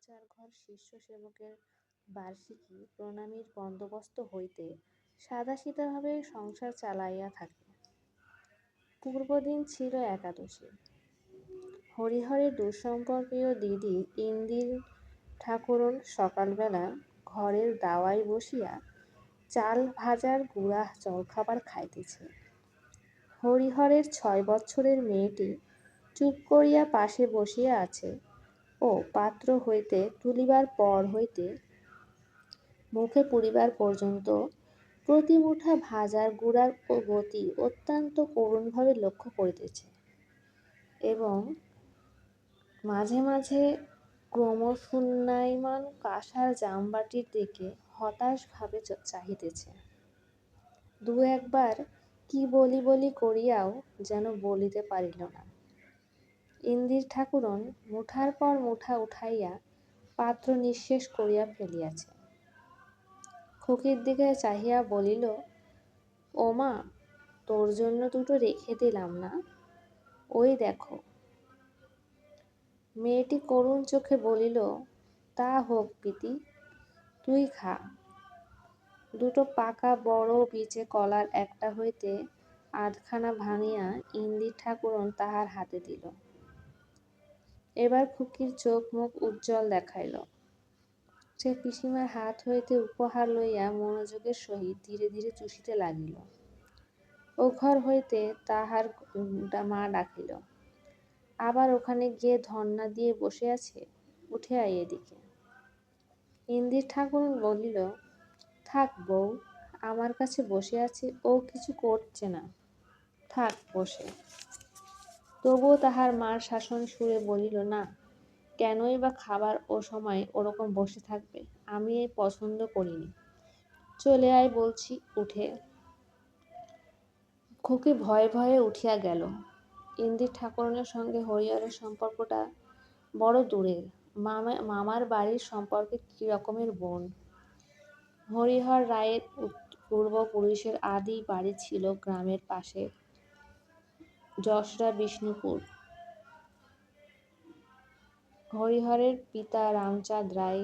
চার ঘর শিষ্য সেবকের বার্ষিকী প্রণামীর বন্দোবস্ত হইতে সাদাসিধাভাবে সংসার চালাইয়া থাকে। পূর্বদিন ছিল একাদশী। হরিহরের দূরসম্পর্কীয় দিদি ইন্দির-ঠাকরুন সকালবেলা ঘরের দাওয়ায় বসিয়া চাল-ভাজার গুড়া জলখাবার খাইতেছে। হরিহরের ছয় বৎসরের মেয়েটি চুপ করিয়া পাশে বসিয়া আছে ও পাত্র হইতে তুলিবার পর হইতে মুখে পুরিবার পর্যন্ত প্রতি মুঠা ভাজার গুড়ার গতি অত্যন্ত করুণভাবে লক্ষ্য করিতেছে এবং মাঝে মাঝে ক্রমশূন্যায়মান কাঁসার জামবাটীর দিকে হতাশভাবে চাহিতেছে। দু-একবার কি বলি বলি করিয়াও যেন বলিতে পারিল না। ইন্দির-ঠাকরুন মুঠার পর মুঠা উঠাইয়া পাত্র নিঃশেষ করিয়া ফেলিয়াছে। খুকীর দিকে চাহিয়া বলিল, ওমা, তোর জন্য দুটো রেখে দিলাম না, ওই দেখো। মেয়েটি করুণ চোখে বলিল, তা হোক পিসি, তুই খা। দুটো পাকা বড় বিচে কলার একটা হইতে আধখানা ভাঙিয়া ইন্দির-ঠাকরুন তাহার হাতে দিল। এবার খুকীর চোখ-মুখ উজ্জ্বল দেখাইল। সে পিসিমার হাত হইতে উপহার লইয়া মনোযোগের সহিত ধীরে ধীরে চুষিতে লাগিল। ও-ঘর হইতে তাহার মা ডাকিল, আবার ওখানে গিয়ে ধন্না দিয়ে বসে আছে, উঠে আয় এদিকে। ইন্দির ঠাকুর বলিল, থাক বৌ, আমার কাছে বসে আছে ও কিছু করছে না, থাক বসে। তবুও তাহার মার শাসন সুরে বলিল, না, কেনই বা খাবার ও সময় ওরকম বসে থাকবে, আমি এই পছন্দ করিনি চলে আয় বলছি, উঠে। খুকী ভয়ে ভয়ে উঠিয়া গেল। ইন্দির ঠাকুরনের সঙ্গে হরিহরের সম্পর্কটা বড় দূরের, মামা মামার বাড়ির সম্পর্কে কী রকমের বোন। হরিহর রায়ের পূর্ব-পুরুষের আদি বাড়ি ছিল গ্রামের পাশে জশরা বিষ্ণুপুর। হরিহরের পিতা রামচাঁদ রায়